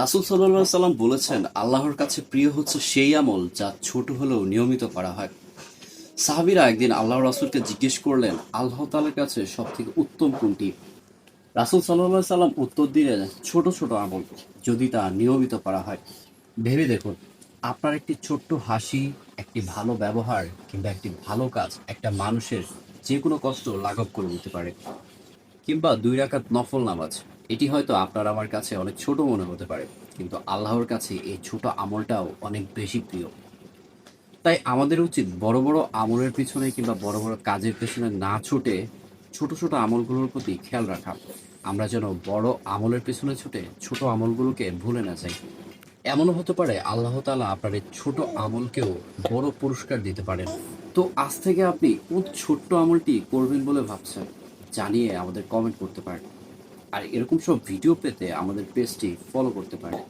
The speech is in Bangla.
রাসুল সাল্লাহ সাল্লাম বলেছেন, আল্লাহর কাছে প্রিয় হচ্ছে সেই আমল যা ছোট হলেও নিয়মিত করা হয়। সাহাবিরা একদিন আল্লাহ রাসুলকে জিজ্ঞেস করলেন, আল্লাহ তালার কাছে সব থেকে উত্তম কোনটি? রাসুল সাল্লাহ সাল্লাম উত্তর দিলেন, ছোট ছোট আমল, যদি তা নিয়মিত করা হয়। ভেবে দেখুন, আপনার একটি ছোট্ট হাসি, একটি ভালো ব্যবহার কিংবা একটি ভালো কাজ একটা মানুষের যে কোনো কষ্ট লাঘব করে দিতে পারে। কিংবা দুই রাখাত নফল নামাজ। এটি হয়তো আপনার আমার কাছে অনেক ছোট মনে হতে পারে, কিন্তু আল্লাহর কাছে এই ছোট আমলটাও অনেক বেশি প্রিয়। তাই আমাদের উচিত বড় বড় আমলের পিছনে কিংবা বড় বড় কাজের পেছনে না ছুটে ছোট ছোট আমলগুলোর প্রতি খেয়াল রাখা। আমরা যেন বড় আমলের পেছনে ছুটে ছোট আমলগুলোকে ভুলে না যাই। এমনও হতে পারে আল্লাহ তালা আপনার এই ছোট আমলকেও বড় পুরস্কার দিতে পারেন। তো আজ থেকে আপনি কোন ছোট্ট আমলটি করবেন বলে ভাবছেন, জানিয়ে আমাদের কমেন্ট করতে পারেন। আর এরকম সব ভিডিও পেতে আমাদের পেজটি ফলো করতে পারেন।